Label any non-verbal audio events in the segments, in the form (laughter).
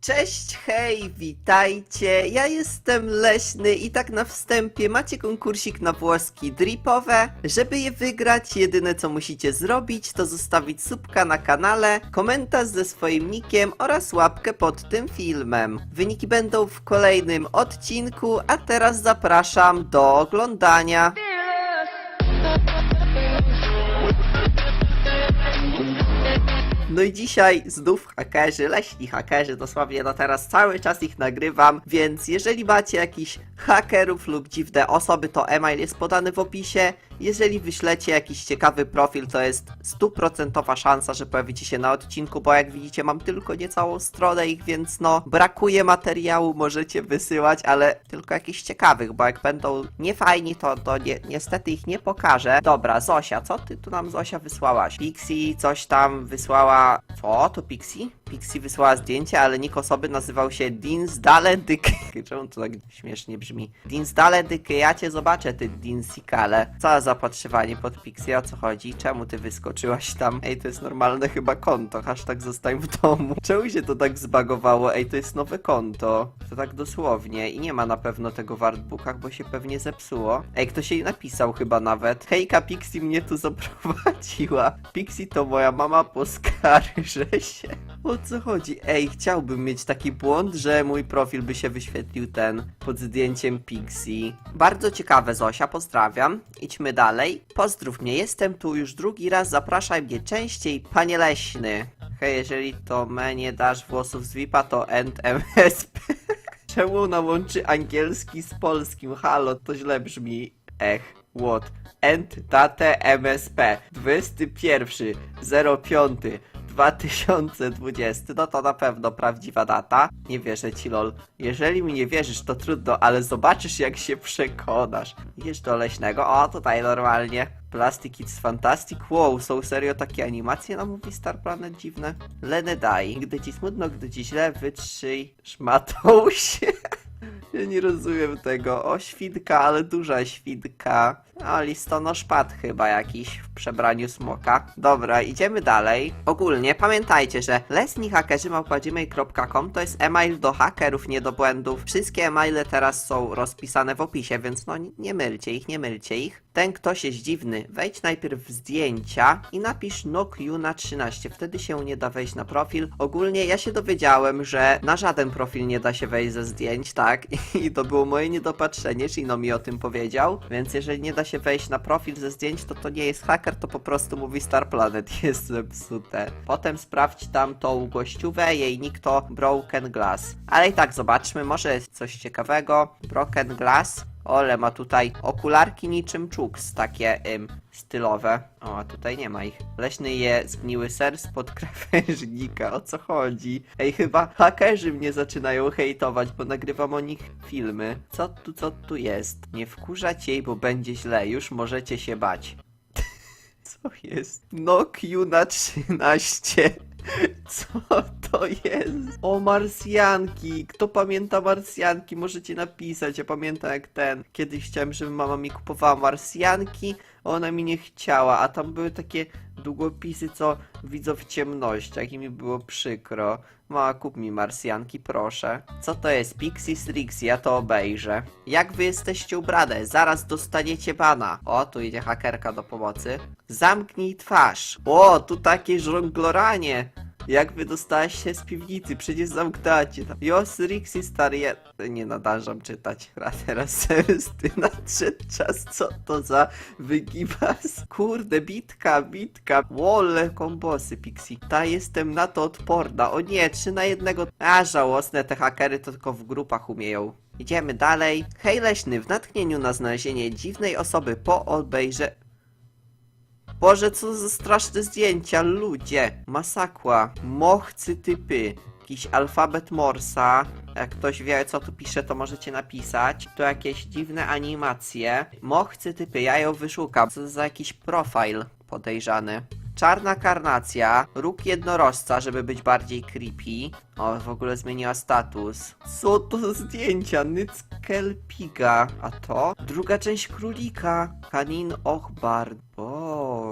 Cześć, hej, witajcie, ja jestem Leśny i tak na wstępie macie konkursik na włoski dripowe. Żeby je wygrać, jedyne co musicie zrobić to zostawić subka na kanale, komentarz ze swoim nickiem oraz łapkę pod tym filmem. Wyniki będą w kolejnym odcinku, a teraz zapraszam do oglądania. No i dzisiaj znów hakerzy, leśni hakerzy, dosłownie no teraz cały czas ich nagrywam, więc jeżeli macie jakichś hakerów lub dziwne osoby, to e-mail jest podany w opisie. Jeżeli wyślecie jakiś ciekawy profil, to jest stuprocentowa szansa, że pojawicie się na odcinku, bo jak widzicie mam tylko niecałą stronę ich, więc no brakuje materiału, możecie wysyłać, ale tylko jakichś ciekawych, bo jak będą niefajni, to, to nie, niestety ich nie pokażę. Dobra, Zosia, co ty tu nam Zosia wysłałaś? Pixie coś tam wysłała... Co? To Pixie? Pixie wysłała zdjęcie, ale nick osoby nazywał się Dinsdaledyk. (laughs) Czemu to tak śmiesznie brzmi? Dinsdaledyk, ja cię zobaczę, ty Dinsikale. Co za zapatrzywanie pod Pixie, o co chodzi? Czemu ty wyskoczyłaś tam? Ej, to jest normalne chyba konto, hashtag zostań w domu. (laughs) Czemu się to tak zbagowało? Ej, to jest nowe konto. To tak dosłownie i nie ma na pewno tego w artbookach, bo się pewnie zepsuło. Ej, ktoś jej napisał chyba nawet. Hejka, Pixie mnie tu (laughs) zaprowadziła. Pixie to moja mama, poskarżę się. O co chodzi? Ej, chciałbym mieć taki błąd, że mój profil by się wyświetlił ten pod zdjęciem Pixie. Bardzo ciekawe, Zosia, pozdrawiam. Idźmy dalej. Pozdrów mnie, jestem tu już drugi raz, zapraszaj mnie częściej, panie leśny. Hej, jeżeli to me nie dasz włosów z VIP-a, to end MSP. (laughs) Czemu ona łączy angielski z polskim? Halo, to źle brzmi. Ech, what? End date MSP 21 05 2020, no to na pewno prawdziwa data. Nie wierzę ci, lol. Jeżeli mi nie wierzysz, to trudno, ale zobaczysz, jak się przekonasz. Idziesz do leśnego, o, tutaj normalnie. Plastic It's Fantastic. Wow, są serio takie animacje na Movie Star Planet dziwne. Leny daj. Gdy ci smutno, gdy ci źle, wytrzyj szmatą (laughs) się. Ja nie rozumiem tego. O, świnka, ale duża świnka. O, listonoszpad chyba jakiś w przebraniu smoka. Dobra, idziemy dalej. Ogólnie pamiętajcie, że lesnihakerzy.gmail.com to jest e-mail do hakerów, nie do błędów. Wszystkie e-maile teraz są rozpisane w opisie, więc no nie- nie mylcie ich, nie mylcie ich. Ten ktoś jest dziwny, wejdź najpierw w zdjęcia i napisz NoQ na 13, wtedy się nie da wejść na profil. Ogólnie ja się dowiedziałem, że na żaden profil nie da się wejść ze zdjęć, tak? (laughs) I to było moje niedopatrzenie, Shino mi o tym powiedział, więc jeżeli nie da się wejść na profil ze zdjęć, to to nie jest haker, to po prostu mówi Star Planet (laughs) jest zepsute. Potem sprawdź tam tą gościówę, jej nick to Broken Glass. Ale i tak zobaczmy, może jest coś ciekawego. Broken Glass. Ole ma tutaj okularki niczym czuks, takie ym, stylowe. O, a tutaj nie ma ich. Leśny je zgniły ser spod (laughs) krawężnika. O co chodzi? Ej, chyba hakerzy mnie zaczynają hejtować, bo nagrywam o nich filmy. Co tu, co tu jest? Nie wkurzać jej, bo będzie źle. Już możecie się bać. (laughs) Co jest? No Q na 13. Co to jest? O, Marsjanki! Kto pamięta Marsjanki? Możecie napisać. Ja pamiętam jak ten. Kiedyś chciałem, żeby mama mi kupowała Marsjanki, a ona mi nie chciała, a tam były takie długopisy, co widzą w ciemnościach i mi było przykro. Mama, kup mi Marsjanki, proszę. Co to jest? Pixie Strix, ja to obejrzę. Jak wy jesteście ubrane? Zaraz dostaniecie bana. O, tu idzie hakerka do pomocy. Zamknij twarz. O, tu takie żongloranie. Jak wy dostałeś się z piwnicy? Przecież zamknęłacie tam. Jos Rixi stary, ja nie nadarzam czytać. (laughs) A teraz zemsty nadszedł czas. Co to za wygibas? (laughs) Kurde, bitka, bitka. Wole, kombosy, Pixie. Ta jestem na to odporna. O nie, trzy na jednego. A, żałosne, te hakery to tylko w grupach umieją. Idziemy dalej. Hej Leśny, w natchnieniu na znalezienie dziwnej osoby po obejrze... Boże, co za straszne zdjęcia, ludzie! Masakła, mochcy typy, jakiś alfabet Morsa. Jak ktoś wie, co tu pisze, to możecie napisać. To jakieś dziwne animacje. Mochcy typy, ja ją wyszukam. Co za jakiś profil podejrzany. Czarna karnacja, róg jednorożca, żeby być bardziej creepy. O, w ogóle zmieniła status. Co to za zdjęcia? Nyckelpiga. A to? Druga część królika. Kanin Ochbar. Boże.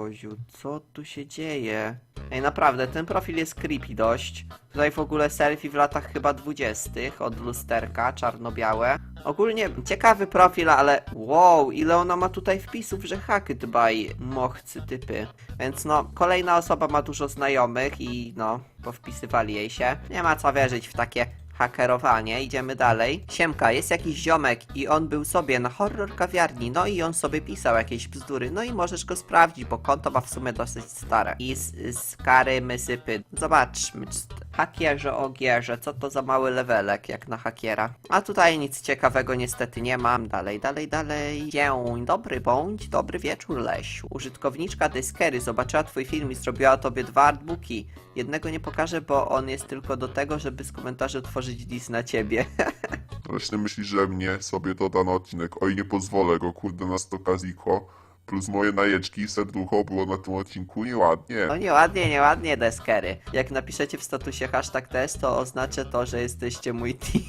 Boziu, co tu się dzieje? Ej, naprawdę, ten profil jest creepy dość. Tutaj w ogóle selfie w latach chyba dwudziestych od lusterka, czarno-białe. Ogólnie ciekawy profil, ale wow, ile ona ma tutaj wpisów, że hacked by mochcy typy. Więc no, kolejna osoba ma dużo znajomych i no, powpisywali jej się. Nie ma co wierzyć w takie hakerowanie, idziemy dalej. Siemka, jest jakiś ziomek i on był sobie na horror kawiarni, no i on sobie pisał jakieś bzdury, no i możesz go sprawdzić, bo konto ma w sumie dosyć stare. I z, z kary mysypy. Zobaczmy, czy hakierze o gierze, co to za mały levelek jak na hakiera. A tutaj nic ciekawego niestety nie mam. Dalej, dalej, dalej. Dzień dobry bądź, dobry wieczór Lesiu. Użytkowniczka Dyskery zobaczyła twój film i zrobiła tobie dwa artbooki. Jednego nie pokażę, bo on jest tylko do tego, żeby z komentarzy tworzyć dis na ciebie. (laughs) Właśnie myślisz, że mnie sobie doda na odcinek. Oj, nie pozwolę go, kurde, na stokaziko. Plus moje najeczki i serducho było na tym odcinku nieładnie. No nieładnie, nieładnie Deskery. Jak napiszecie w statusie hashtag test, to oznaczę to, że jesteście mój (laughs) team.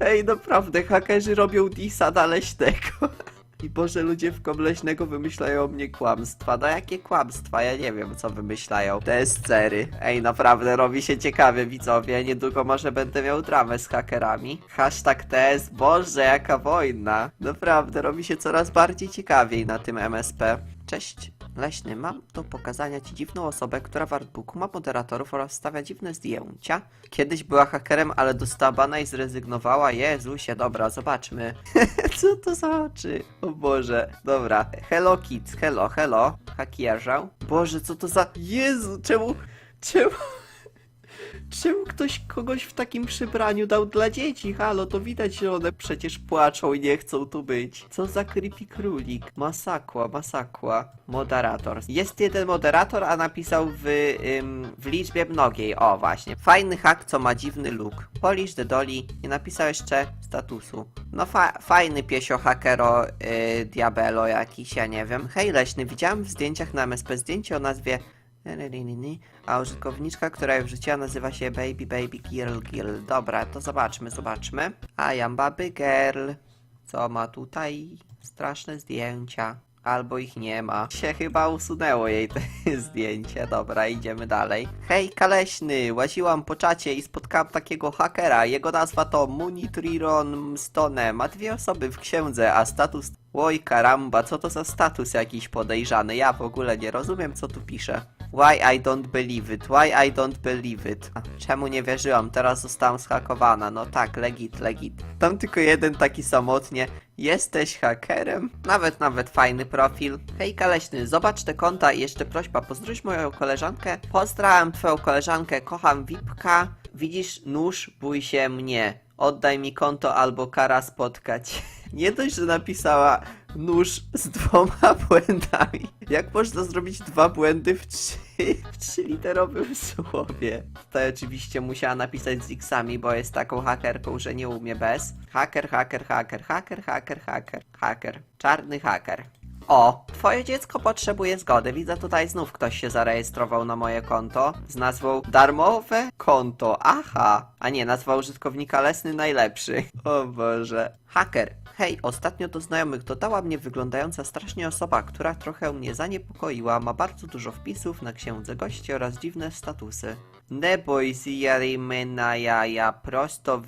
Ej, naprawdę, hakerzy robią disa na leśnego. I Boże, ludzie w Leśnego wymyślają o mnie kłamstwa. No jakie kłamstwa? Ja nie wiem, co wymyślają. Descery. Ej, naprawdę, robi się ciekawie, widzowie. Niedługo może będę miał dramę z hakerami. Hashtag test. Boże, jaka wojna. Naprawdę, robi się coraz bardziej ciekawiej na tym MSP. Cześć, Leśny, mam do pokazania Ci dziwną osobę, która w artbooku ma moderatorów oraz stawia dziwne zdjęcia. Kiedyś była hakerem, ale dostała bana i zrezygnowała. Jezusie, dobra, zobaczmy. (laughs) Co to za oczy? O Boże. Dobra, hello kids, hello, hello. Hakierze. Boże, co to za... Jezu, czemu... Czemu... Czemu ktoś kogoś w takim przybraniu dał dla dzieci? Halo, to widać, że one przecież płaczą i nie chcą tu być. Co za creepy królik. Masakła, masakła. Moderator. Jest jeden moderator, a napisał w, ym, w liczbie mnogiej. O, właśnie. Fajny hack, co ma dziwny look. Polish the Dolly nie napisał jeszcze statusu. No fa fajny piesio hakero yy, Diabelo jakiś, ja nie wiem. Hej Leśny, widziałem w zdjęciach na MSP zdjęcie o nazwie a użytkowniczka, która je wrzuciła nazywa się Baby Baby Girl Girl. Dobra, to zobaczmy, zobaczmy. I am Baby Girl. Co ma tutaj? Straszne zdjęcia. Albo ich nie ma. Się chyba usunęło jej te (laughs) zdjęcie. Dobra, idziemy dalej. Hej, Kaleśny! Łaziłam po czacie i spotkałam takiego hakera. Jego nazwa to Munitriron Stone. Ma dwie osoby w księdze, a status... Oj, karamba, co to za status jakiś podejrzany? Ja w ogóle nie rozumiem, co tu pisze. Why I don't believe it? Why I don't believe it? A, Czemu nie wierzyłam? Teraz zostałam zhakowana. No tak, legit, legit. Tam tylko jeden taki samotnie. Jesteś hakerem? Nawet, nawet fajny profil. Hej Kaleśny, zobacz te konta i jeszcze prośba, pozdrówź moją koleżankę. Pozdrawiam twoją koleżankę, kocham Wipka. Widzisz nóż, bój się mnie. Oddaj mi konto albo kara spotkać. (laughs) Nie dość, że napisała nóż z dwoma (laughs) błędami. Jak można zrobić dwa błędy w trzy, w słowie? Tutaj oczywiście musiała napisać z X-ami, bo jest taką hakerką, że nie umie bez. Haker, haker, haker, haker, haker, haker, haker. Czarny haker. O, twoje dziecko potrzebuje zgody. Widzę tutaj znów ktoś się zarejestrował na moje konto z nazwą darmowe konto. Aha, a nie, nazwa użytkownika lesny najlepszy. O Boże. Haker. Hej, ostatnio do znajomych dodała mnie wyglądająca strasznie osoba, która trochę mnie zaniepokoiła. Ma bardzo dużo wpisów na księdze gości oraz dziwne statusy. Neboj zjari mena jaja prosto. O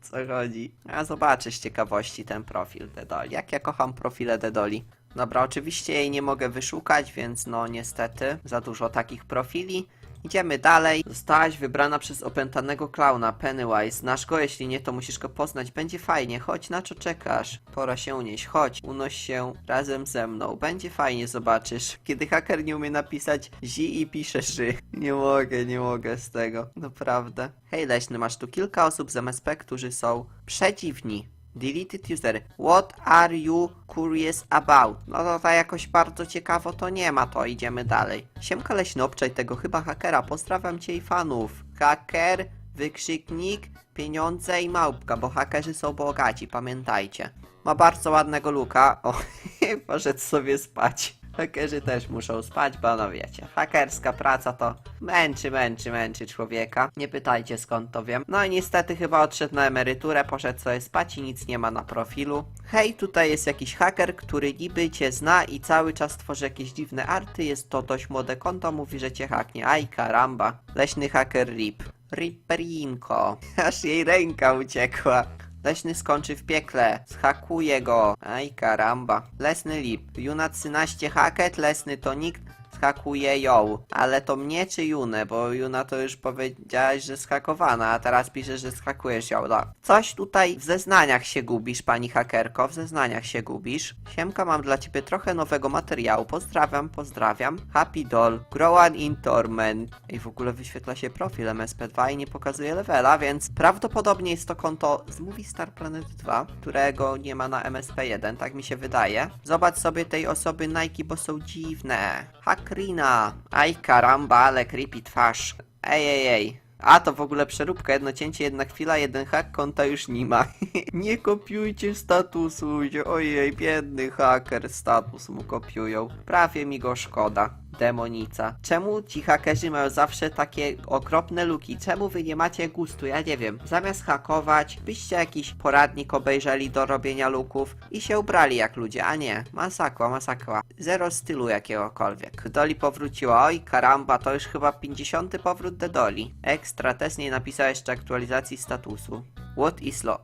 co chodzi? A zobaczę z ciekawości ten profil Dedoli. Jak ja kocham profile Dedoli. Dobra, oczywiście jej nie mogę wyszukać, więc no niestety za dużo takich profili. Idziemy dalej. Zostałaś wybrana przez opętanego klauna Pennywise. Znasz go? Jeśli nie, to musisz go poznać. Będzie fajnie. Chodź, na co czekasz? Pora się unieść. Chodź, unoś się razem ze mną. Będzie fajnie, zobaczysz. Kiedy haker nie umie napisać zi i pisze ży. (laughs) Nie mogę, nie mogę z tego. Naprawdę. Hej Leśny, masz tu kilka osób z MSP, którzy są przedziwni. Deleted user. What are you curious about? No to ta jakoś bardzo ciekawo to nie ma, to idziemy dalej. Siemka leśny, tego chyba hakera, pozdrawiam cię i fanów. Haker, wykrzyknik, pieniądze i małpka, bo hakerzy są bogaci, pamiętajcie. Ma bardzo ładnego luka. O, (laughs) poszedł sobie spać. Hakerzy też muszą spać, bo no wiecie, hakerska praca to męczy, męczy, męczy człowieka. Nie pytajcie skąd to wiem. No i niestety chyba odszedł na emeryturę, poszedł sobie spać i nic nie ma na profilu. Hej, tutaj jest jakiś haker, który niby cię zna i cały czas tworzy jakieś dziwne arty. Jest to dość młode konto, mówi, że cię haknie. Aj, karamba. Leśny haker RIP. Riperinko. (laughs) Aż jej ręka uciekła. Leśny skończy w piekle. Zhakuję go. Aj, karamba. Lesny lip. Juna 13 haket, lesny to nikt. Zhakuje ją. Ale to mnie czy Junę? Bo Juna to już powiedziałaś, że zhakowana, a teraz pisze, że zhakujesz ją. No. Coś tutaj w zeznaniach się gubisz, pani hakerko. W zeznaniach się gubisz. Siemka, mam dla ciebie trochę nowego materiału. Pozdrawiam, pozdrawiam. Happy Doll. Growan in Torment. I w ogóle wyświetla się profil MSP2 i nie pokazuje levela, więc prawdopodobnie jest to konto z Movie Star Planet 2, którego nie ma na MSP1, tak mi się wydaje. Zobacz sobie tej osoby Nike, bo są dziwne. Hakrina. Aj karamba, ale creepy twarz. Ej, ej, ej. A to w ogóle przeróbka, jedno cięcie, jedna chwila, jeden hak, konta już nie ma. (laughs) nie kopiujcie statusu, ojej, biedny haker, status mu kopiują. Prawie mi go szkoda. Demonica. Czemu ci hakerzy mają zawsze takie okropne luki? Czemu wy nie macie gustu? Ja nie wiem. Zamiast hakować, byście jakiś poradnik obejrzeli do robienia luków i się ubrali jak ludzie, a nie. Masakra, masakra. Zero stylu jakiegokolwiek. Doli powróciła. Oj, karamba, to już chyba 50. powrót do Doli. Ekstra, też nie napisała jeszcze aktualizacji statusu. What is lo...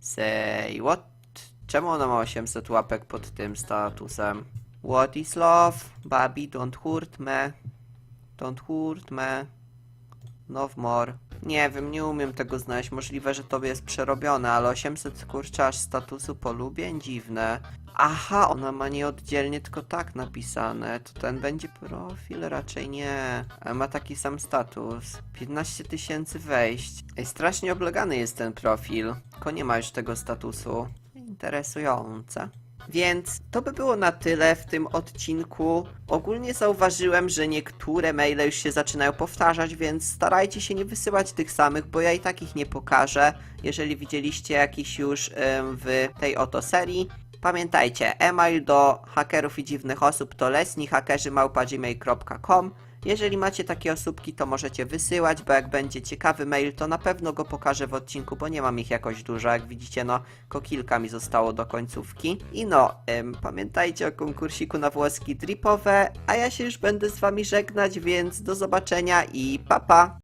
Say, what? Czemu ona ma 800 łapek pod tym statusem? What is love? Baby, don't hurt me. Don't hurt me. No more. Nie wiem, nie umiem tego znaleźć. Możliwe, że to jest przerobione, ale 800 kurczę aż statusu polubień? Dziwne. Aha, ona ma nie oddzielnie, tylko tak napisane. To ten będzie profil? Raczej nie. Ale ma taki sam status. 15 tysięcy wejść. Ej, strasznie oblegany jest ten profil. Tylko nie ma już tego statusu. Interesujące. Więc to by było na tyle w tym odcinku. Ogólnie zauważyłem, że niektóre maile już się zaczynają powtarzać, więc starajcie się nie wysyłać tych samych, bo ja i tak ich nie pokażę. Jeżeli widzieliście jakiś już w tej oto serii. Pamiętajcie, e-mail do hakerów i dziwnych osób to lesnihakerzymałpa.gmail.com jeżeli macie takie osóbki, to możecie wysyłać, bo jak będzie ciekawy mail, to na pewno go pokażę w odcinku, bo nie mam ich jakoś dużo. Jak widzicie, no, ko kilka mi zostało do końcówki. I no, pamiętajcie o konkursiku na włoski dripowe, a ja się już będę z wami żegnać, więc do zobaczenia i pa pa!